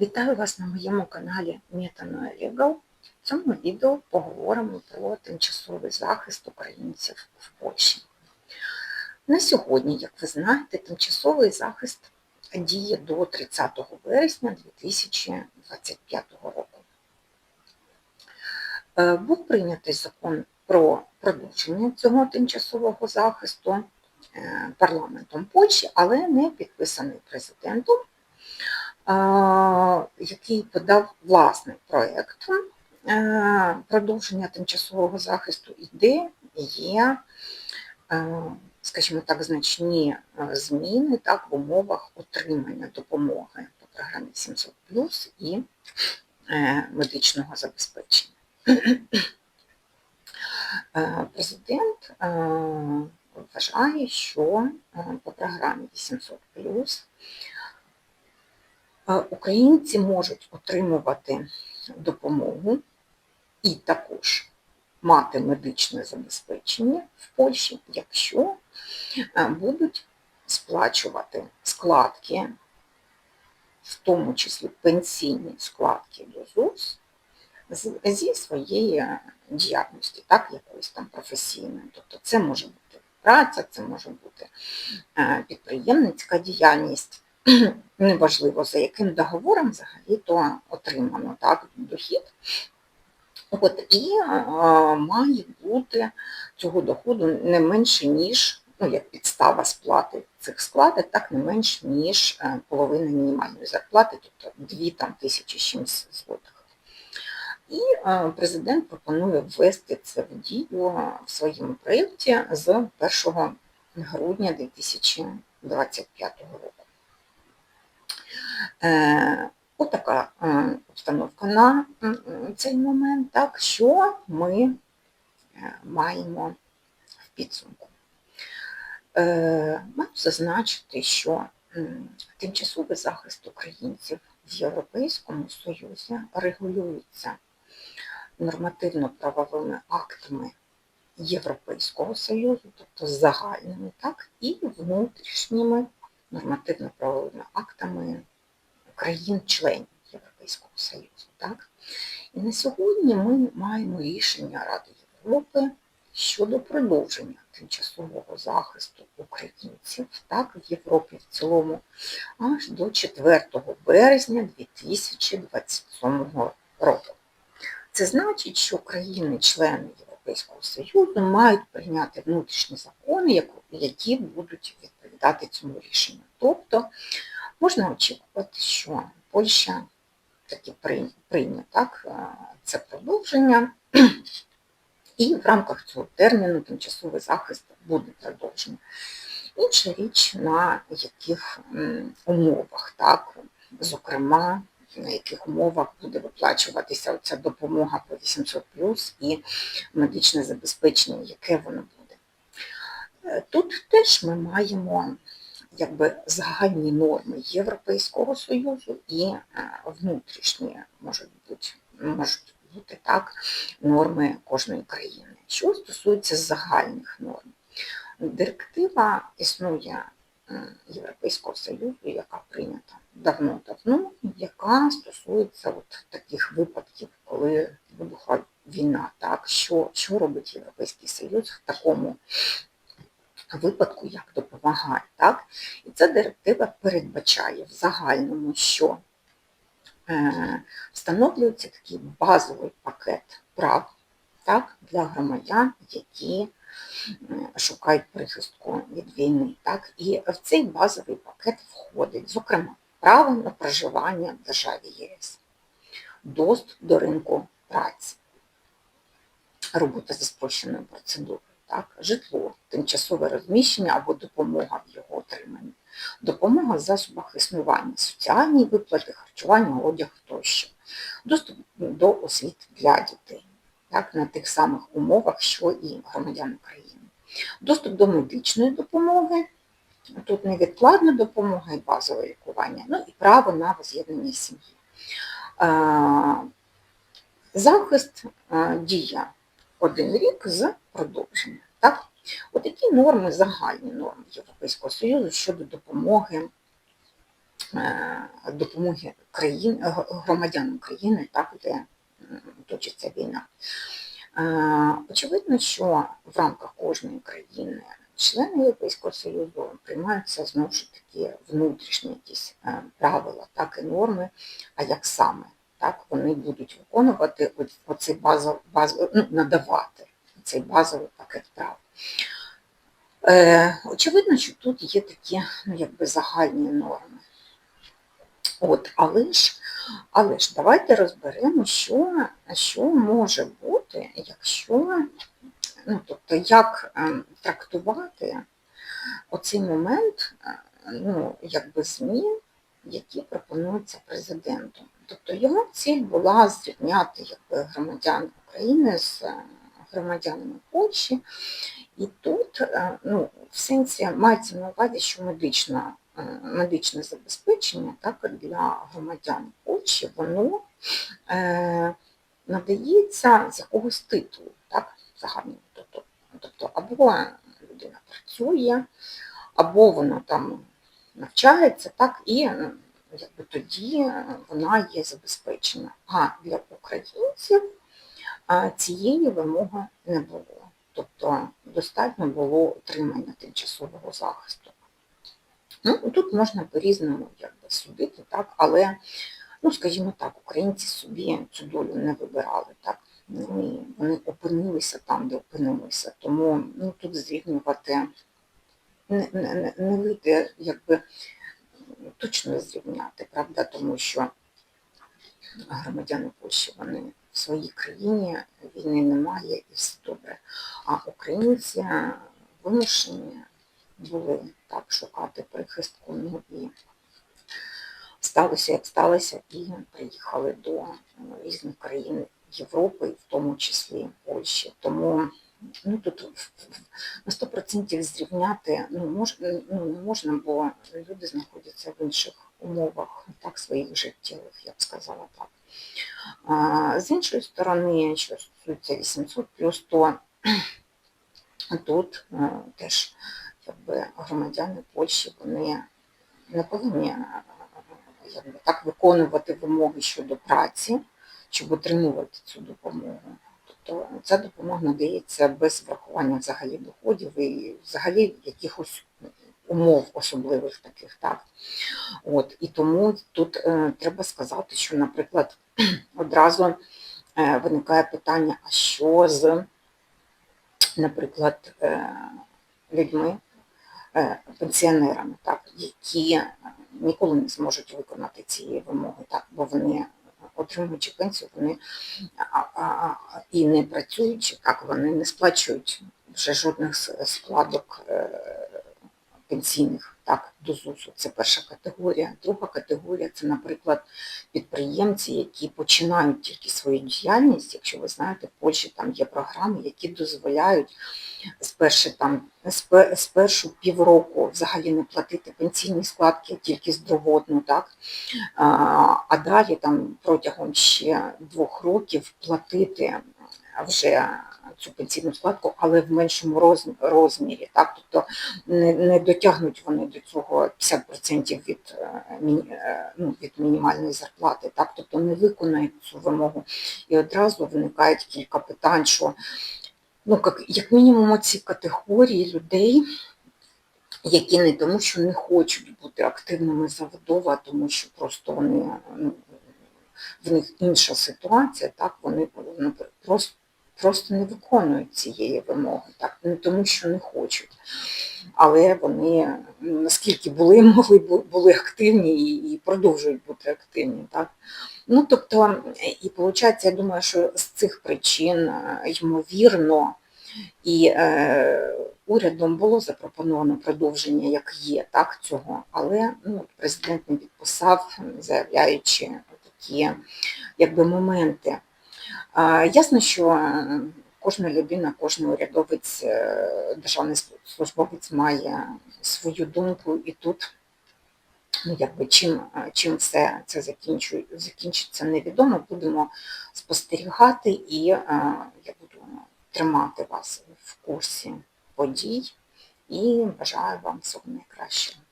Вітаю вас на моєму каналі MetaNoLegal. В цьому відео поговоримо про тимчасовий захист українців в Польщі. На сьогодні, як ви знаєте, тимчасовий захист діє до 30 вересня 2025 року. Е, Був прийнятий закон про продовження цього тимчасового захисту е, парламентом Польщі, але не підписаний президентом який подав власний проєкт е, продовження тимчасового захисту, іде є, е, скажімо так, значні е, зміни так, в умовах отримання допомоги по програмі 700 і медичного забезпечення. Президент вважає, що по програмі 800 Українці можуть отримувати допомогу і також мати медичне забезпечення в Польщі, якщо будуть сплачувати складки, в тому числі пенсійні складки до ЗУС, зі своєї діяльності, так, якоїсь там професійної. Тобто це може бути праця, це може бути підприємницька діяльність. неважливо за яким договором взагалі то отримано так, дохід. От, І а, має бути цього доходу не менше, ніж, ну, як підстава сплати цих складок, так не менше, ніж е, половина мінімальної зарплати, тобто 2 там, злотих. І а, президент пропонує ввести це в дію в своєму проєкті з 1 грудня 2025 року. Е, отака е, обстановка на цей момент, так, що ми е, маємо в підсумку. Маю зазначити, що тимчасовий захист українців в Європейському Союзі регулюється нормативно-правовими актами Європейського Союзу, тобто загальними, так, і внутрішніми нормативно-правовими актами країн-членів Європейського Союзу. Так? І на сьогодні ми маємо рішення Ради Європи щодо продовження тимчасового захисту українців так, в Європі в цілому аж до 4 березня 2027 року. Це значить, що країни-члени Європейського Союзу мають прийняти внутрішні закони, які будуть відповідати цьому рішенню. Тобто Можна очікувати, що Польща таки прийме так, е, це продовження, і в рамках цього терміну тимчасовий захист буде продовжений. Інша річ, на яких умовах, так, зокрема, на яких умовах буде виплачуватися ця допомога по 800 і медичне забезпечення, яке воно буде. Е, тут теж ми маємо якби загальні норми Європейського Союзу і е, внутрішні можуть бути, можуть бути так, норми кожної країни. Що стосується загальних норм, директива існує е, Європейського Союзу, яка прийнята давно-давно, яка стосується от таких випадків, коли вибухла війна, так, що, що робить Європейський Союз в такому випадку як допомагає. Так? І ця директива передбачає в загальному, що е, встановлюється такий базовий пакет прав так, для громадян, які е, шукають прихистку від війни. Так? І в цей базовий пакет входить, зокрема, право на проживання в державі ЄС, доступ до ринку праці, робота за спрощеною процедурою так, житло, тимчасове розміщення або допомога в його отриманні, допомога в засобах існування, соціальні виплати, харчування, одяг тощо, доступ до освіти для дітей, так, на тих самих умовах, що і громадян України. Доступ до медичної допомоги, тут невідкладна допомога і базове лікування, ну і право на воз'єднання сім'ї. Захист дія один рік з продовження. Так? От які норми, загальні норми Європейського Союзу щодо допомоги е, допомоги країн, громадянам країни, так, де точиться війна. Е, Очевидно, що в рамках кожної країни члени Європейського Союзу приймаються знову ж таки внутрішні якісь е, правила, так і норми, а як саме так вони будуть виконувати оцей базов, базов, ну, надавати цей базовий пакет прав. Е, очевидно, що тут є такі ну, якби загальні норми. От, але ж, але ж давайте розберемо, що, що може бути, якщо, ну, тобто, як е, трактувати оцей момент е, ну, якби змін, які пропонуються президентом. Тобто його ціль була зрівняти якби, громадян України з е, громадянами Польщі. І тут е, ну, в сенсі мається на увазі, що медична, е, медичне забезпечення так, для громадян Польщі, воно е, надається з якогось титулу, так, загального. Тобто, тобто або людина працює, або вона там навчається, так, і якби тоді вона є забезпечена. А для українців цієї вимоги не було. Тобто достатньо було отримання тимчасового захисту. Ну, тут можна по-різному судити, так, але, ну, скажімо так, українці собі цю долю не вибирали. Так. Вони, вони опинилися там, де опинилися. Тому ну, тут зрівнювати не, не, не вийде, якби точно зрівняти, правда, тому що громадяни Польщі вони в своїй країні війни немає і все добре. А українці вимушені були так шукати прихистку. Ну і сталося, як сталося, і приїхали до різних країн Європи, в тому числі Польщі. Тому ну, тут на 100% зрівняти ну, мож, ну, не можна, бо люди знаходяться в інших умовах, так, своїх життєвих, я б сказала так. А, З іншої сторони, що стосується 800 плюс 100, тут е, теж якби, громадяни Польщі вони не повинні е, якби, так виконувати вимоги щодо праці, щоб отримувати цю допомогу. Тобто ця допомога надається без врахування взагалі доходів і взагалі якихось умов особливих таких. Так. От, і тому тут е, треба сказати, що, наприклад, одразу е, виникає питання, а що з, наприклад, е, людьми, е, пенсіонерами, так, які ніколи не зможуть виконати цієї вимоги, так, бо вони отримуючи пенсію, вони і не працюючи, так, вони не сплачують вже жодних складок е, пенсійних так, до ЗУСу. Це перша категорія. Друга категорія це, наприклад, підприємці, які починають тільки свою діяльність. Якщо ви знаєте, в Польщі там є програми, які дозволяють спершу там спе- спершу півроку взагалі не платити пенсійні складки, тільки здровотну, так а далі там протягом ще двох років платити вже цю пенсійну складку, але в меншому роз- розмірі. Так? Тобто не, не дотягнуть вони до цього 50% від, е, е, ну, від мінімальної зарплати, так? тобто не виконають цю вимогу. І одразу виникає кілька питань, що ну, як, як мінімум ці категорії людей, які не тому, що не хочуть бути активними заводово, а тому що просто вони ну, в них інша ситуація, так вони ну, просто, просто не виконують цієї вимоги, так не тому, що не хочуть. Але вони ну, наскільки були, могли були активні і, і продовжують бути активні. Так? Ну, тобто, і виходить, я думаю, що з цих причин, е, ймовірно, і е, урядом було запропоновано продовження, як є, так, цього, але ну, президент не підписав, заявляючи такі якби, моменти. Ясно, що е, кожна людина, кожен урядовець, е, державний службовець має свою думку, і тут ну, якби, чим, е, чим все це закінчиться, невідомо. Будемо спостерігати і я буду тримати вас в курсі подій і бажаю вам всього найкращого.